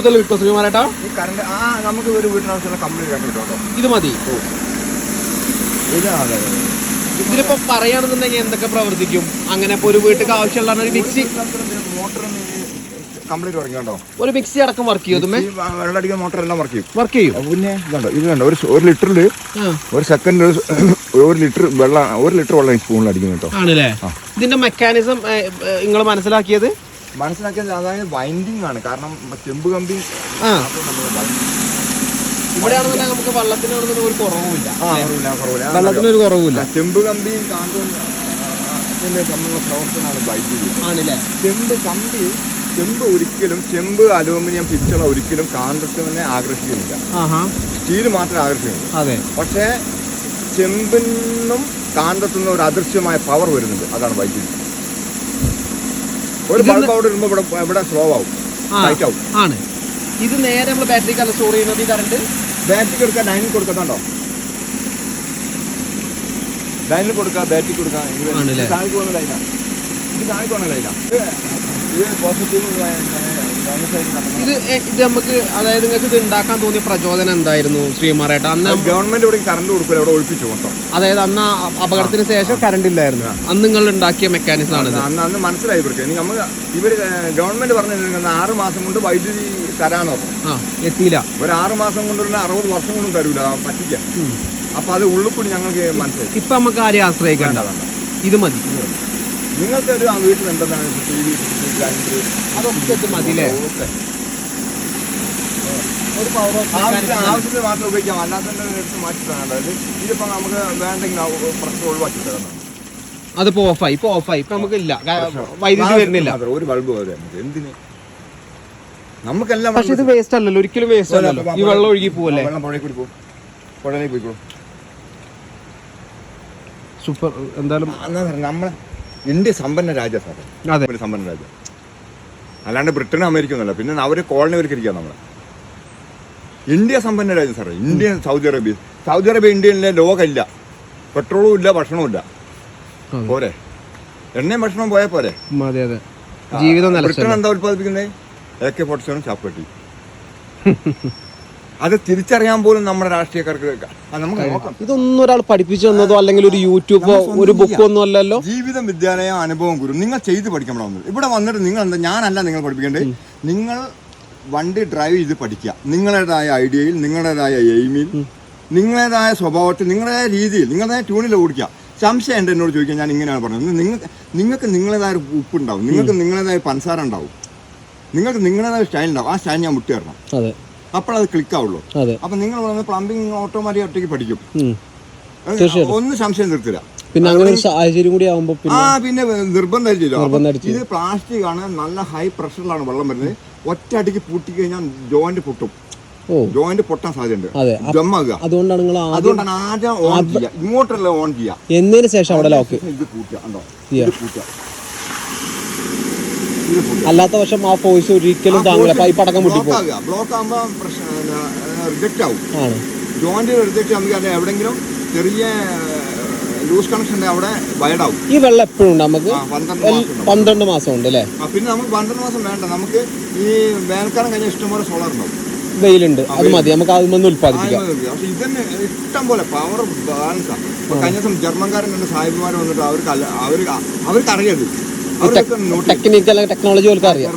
കൂടുതൽ കിട്ടുമോ ശ്രീമാരേട്ടാ ഈ കറണ്ട് ആ നമുക്ക് ഒരു വീട്ടിനാവശ്യമുള്ള കംപ്ലീറ്റ് കറണ്ട് കിട്ടും. ഇത് മതി. ഇതാണ് ഇതിലിപ്പോ പറയുകയാണെന്നുണ്ടെങ്കിൽ എന്തൊക്കെ പ്രവർത്തിക്കും? അങ്ങനെ ഇപ്പൊ ഒരു വീട്ടിൽ ആവശ്യമുള്ള ഒരു മിക്സി മോട്ടർ കംപ്ലീറ്റ് വർക്ക് കണ്ടോ? ഒരു മിക്സി അടക്കം വർക്ക് ചെയ്യും ഈ വ- അടിക്കുന്ന മോട്ടർ എല്ലാം വർക്ക് ചെയ്യും. വർക്ക് ചെയ്യും. അപ്പൊ പിന്നെ ഇതുണ്ടോ ഇത് കണ്ടോ? ഒരു സ് ഒരു ലിറ്ററിൽ ആ, ഒരു സെക്കൻഡ് ഒരു ലിറ്റർ വെള്ളം ഒരു ലിറ്റർ വെള്ളം ഈ സ്പൂണിൽ അടിക്കും കേട്ടോ. ആണല്ലേ? ഇതിന്റെ മെക്കാനിസം നിങ്ങൾ മനസ്സിലാക്കിയത്? മനസ്സിലാക്കിയത് അതായത് വൈൻഡിങ് ആണ്. കാരണം ചെമ്പ് കമ്പി ഇവിടെയാണെന്നുണ്ടെങ്കിൽ നമുക്ക് വെള്ളത്തിനാണെന്നുണ്ടെങ്കിൽ ഒരു കുറവുമില്ല. വെള്ളത്തിന് ഒരു കുറവുമില്ല. ചെമ്പ് കമ്പിയും കാന്തവും ഇതിന്റെ തമ്മിലുള്ള പ്രവർത്തനമാണ് ആണല്ലേ? ചെമ്പ് കമ്പി ചെമ്പ് ഒരിക്കലും ചെമ്പ് അലൂമിനിയം പിച്ചള ഒരിക്കലും കാന്തത്തിനെ ആകർഷിക്കുന്നില്ല. സ്റ്റീൽ സ്റ്റീൽ മാത്രമേ ആകർഷിക്കുന്നുള്ളൂ. അതെ. പക്ഷേ ചെമ്പിനും കാന്തത്തുനിന്നും ഒരു അദൃശ്യമായ പവർ വരുന്നുണ്ട്. അതാണ് വൈദ്യുതി ഒരു ബൾബ് അവിടെ ഇടുമ്പോൾ ഇവിടെ ഇവിടെ സ്ലോ ആവും. ടൈറ്റ് ആവും. ആണ്. ഇത് നേരെ നമ്മൾ ബാറ്ററിക്കല്ല സ്റ്റോർ ചെയ്യുന്നത് ഈ കറണ്ട് ബാറ്ററി കൊടുക്കുക ലൈനിൽ കൊടുക്കുന്നുണ്ടോ ലൈനിൽ കൊടുക്കുക ബാറ്ററി കൊടുക്കുക താഴേക്ക് പോകുന്ന ലൈനാണ് ലൈനാണ് ഇത് ഇത് നമുക്ക് അതായത് നിങ്ങൾക്ക് ഇത് ഉണ്ടാക്കാൻ തോന്നിയ പ്രചോദനം എന്തായിരുന്നു ശ്രീമാറേട്ട അന്ന് ഗവൺമെന്റ് ഇവിടെ കറണ്ട് കൊടുക്കില്ല അവിടെ ഒഴിപ്പിച്ചു കേട്ടോ. അതായത് അന്ന് അപകടത്തിന് ശേഷം കറണ്ട് ഇല്ലായിരുന്നു. അന്ന് നിങ്ങൾ ഉണ്ടാക്കിയ മെക്കാനിസം ആണ് അന്ന് അന്ന് മനസ്സിലായി ഇവർക്ക്. ഇനി നമുക്ക് ഇവർ ഗവൺമെന്റ് പറഞ്ഞിരിക്കുന്നത് ആറ് മാസം കൊണ്ട് വൈദ്യുതി തരാനോ? ആ എത്തിയില്ല. ഒരു ആറ് മാസം കൊണ്ട് ഒരു അറുപത് വർഷം കൊണ്ടും തരൂല പറ്റിക്ക. അപ്പൊ അത് ഉള്ളിക്കൂടി ഞങ്ങൾക്ക് മനസ്സിലായി. ഇപ്പൊ നമുക്ക് ആരെയും ആശ്രയിക്കേണ്ടതാണ്. ഇത് മതി. നിങ്ങൾക്ക് ഒരു എന്താണ് ടി വി അതൊക്കെ ഇത് ഒരു പവർ ആവശ്യത്തിന് മാത്രം ഉപയോഗിക്കാം. അല്ലാത്തതിന്റെ എടുത്ത് മാറ്റി തരാണ്ട് അതായത് ഇതിപ്പോ നമുക്ക് വേണ്ടെങ്കിൽ പ്രശ്നം ഒഴിവാക്കി തരണം. അതിപ്പോ ഓഫായി ഇപ്പൊ ഓഫായി ഇപ്പൊ നമുക്കില്ല വൈദ്യുതി വരുന്നില്ല. ഒരു ബൾബ് പോലെ എന്തിന്? നമുക്കെല്ലാം പക്ഷെ ഇത് വേസ്റ്റ് അല്ലല്ലോ ഒരിക്കലും വേസ്റ്റ് അല്ലല്ലോ ഈ വെള്ളം ഒഴുകി പോവല്ലേ? വെള്ളം പുഴയിൽ കൂടി പോകും പുഴയിലേക്ക് പോയിക്കോളും. സൂപ്പർ എന്തായാലും നമ്മളെ ഇന്ത്യ സമ്പന്ന രാജ്യ സാറേ അതെ. ഒരു സമ്പന്ന രാജ്യം. അല്ലാണ്ട് ബ്രിട്ടനും അമേരിക്ക ഒന്നുമല്ല. പിന്നെ അവർ കോളനിവൽക്കരിക്കുക നമ്മളെ. ഇന്ത്യ സമ്പന്ന രാജ്യം സാറേ. India Saudi Arabia. Saudi Arabia ഇന്ത്യയിലെ ലോകമില്ല. പെട്രോളും ഇല്ല ഭക്ഷണവും ഇല്ല. പോരെ. എണ്ണയും ഭക്ഷണവും പോയാൽ പോരെ. അതെ അതെ. ജീവിതം ബ്രിട്ടൻ എന്താ ഉത്പാദിപ്പിക്കുന്നത് എ കെ ഫോർട്ടി സെവൻ ചാപ്പട്ടി അത് തിരിച്ചറിയാൻ പോലും നമ്മുടെ രാഷ്ട്രീയക്കാർക്ക് കേൾക്കാം. നമുക്ക് നോക്കാം. ഇതൊന്നും ഒരാൾ പഠിപ്പിച്ചു തന്നതോ അല്ലെങ്കിൽ ഒരു യൂട്യൂബോ ഒരു ബുക്കോ. ഒന്നും അല്ലല്ലോ? ജീവിതം വിദ്യാലയ അനുഭവം ഗുരു. നിങ്ങൾ ചെയ്ത് പഠിക്കണം വന്നത് ഇവിടെ വന്നിട്ട് നിങ്ങൾ എന്താ ഞാനല്ല നിങ്ങൾ പഠിപ്പിക്കേണ്ടത്. നിങ്ങൾ വണ്ടി ഡ്രൈവ് ചെയ്ത് പഠിക്കുക. നിങ്ങളുടേതായ ഐഡിയയിൽ നിങ്ങളുടേതായ എയിമിൽ നിങ്ങളുടേതായ സ്വഭാവത്തിൽ നിങ്ങളുടേതായ രീതിയിൽ നിങ്ങളുടേതായ ട്യൂണിൽ ഓടിക്കുക. സംശയം ഉണ്ട് എന്നോട് ചോദിക്കാൻ ഞാൻ ഇങ്ങനെയാണ് പറഞ്ഞത്. നിങ്ങൾക്ക് നിങ്ങൾക്ക് നിങ്ങളുടേതായ ഒരു ഉപ്പുണ്ടാവും. നിങ്ങൾക്ക് നിങ്ങളുടേതായ പഞ്ചസാര ഉണ്ടാവും. നിങ്ങൾക്ക് നിങ്ങളുടേതായ സ്റ്റൈൽ ഉണ്ടാവും. ആ സ്റ്റൈൽ ഞാൻ മുട്ടി തരണം അതെ. അപ്പോഴത് ക്ലിക്ക് ആവുള്ളൂ അപ്പൊ നിങ്ങൾ വന്ന് പ്ലംബിങ് ഓട്ടോമാറ്റിക് ഒറ്റയ്ക്ക് പഠിക്കും. ഒന്നും സംശയം നിർത്തില്ല പിന്നെ അങ്ങനെ ഒരു സാഹചര്യം കൂടി ആവുമ്പോ ആ പിന്നെ നിർബന്ധമായിട്ട് ഇത് പ്ലാസ്റ്റിക് ആണ് നല്ല ഹൈ പ്രഷറിലാണ് വെള്ളം വരുന്നത്. ഒറ്റ അടിക്ക് പൂട്ടി കഴിഞ്ഞാൽ ജോയിന്റ് പൊട്ടും. ഓ. ജോയിന്റ് പൊട്ടാൻ സാധ്യതയുണ്ട്. ജമ്മാകുക അതുകൊണ്ടാണ് നിങ്ങൾ അതുകൊണ്ടാണ് ആദ്യം ഓൺ ചെയ്യുക. ഇങ്ങോട്ടല്ല ഓൺ ചെയ്യുക. എന്നതിന് ശേഷം അവിടെ ലോക്ക് ഇത് കൂട്ടുക. ഉണ്ടോ. ഇത് പൂട്ടുക അല്ലാത്ത പക്ഷം ആ ഫോഴ്സ് ഒരിക്കലും താങ്ങില്ല പൈപ്പ് അടക്കം പൊട്ടിപ്പോ. ബ്ലോക്ക് ആകുമ്പോൾ റിജക്റ്റ് ആവും. ജോയിന്റ് റിജക്റ്റ് ആകുമ്പോൾ അത് എവിടെങ്കിലും ചെറിയ ലൂസ് കണക്ഷൻ അവിടെ വയഡാവും ഈ വെള്ളം എപ്പോഴും ഉണ്ട് നമുക്ക്? പന്ത്രണ്ട് മാസം ഉണ്ട്. അല്ലേ? പിന്നെ നമുക്ക് പന്ത്രണ്ട് മാസം വേണ്ട. നമുക്ക് ഈ വേനൽക്കാലം കഴിഞ്ഞാൽ ഇഷ്ടംപോലെ സോളാർ ഉണ്ടാവും. വെയിലുണ്ട്. അത് മതി. നമുക്ക് അതിൽ നിന്ന് പക്ഷെ ഇതന്നെ ഇഷ്ടം പോലെ പവർ ബാലൻസാണ് ആണ് കഴിഞ്ഞ ദിവസം ജർമ്മൻകാരൻ രണ്ട് സാഹിബിമാർ വന്നിട്ട് അവർക്ക് അവർക്ക് അവർക്ക് അറിയരുത് ടെക്നിക്കൽ ടെക്നോളജി പോലും അറിയാം.